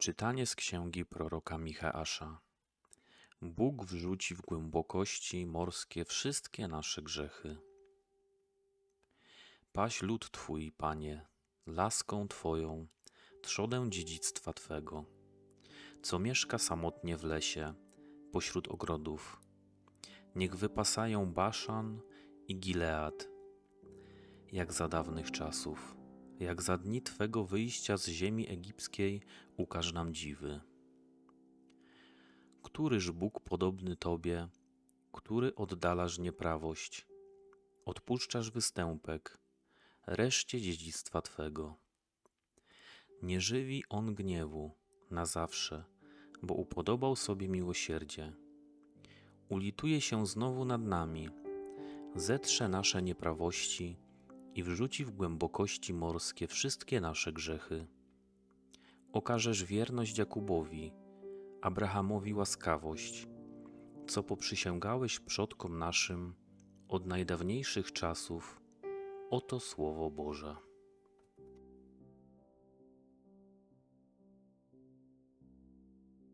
Czytanie z księgi proroka Micheasza. Bóg wrzuci w głębokości morskie wszystkie nasze grzechy. Paś lud Twój, Panie, laską Twoją, trzodę dziedzictwa Twego, co mieszka samotnie w lesie, pośród ogrodów. Niech wypasają Baszan i Gilead, jak za dawnych czasów, jak za dni Twego wyjścia z ziemi egipskiej ukaż nam dziwy. Któryż Bóg podobny Tobie, który oddalasz nieprawość, odpuszczasz występek, reszcie dziedzictwa Twego. Nie żywi On gniewu na zawsze, bo upodobał sobie miłosierdzie. Ulituje się znowu nad nami, zetrze nasze nieprawości i wrzuci w głębokości morskie wszystkie nasze grzechy. Okażesz wierność Jakubowi, Abrahamowi łaskawość, co poprzysięgałeś przodkom naszym od najdawniejszych czasów. Oto Słowo Boże.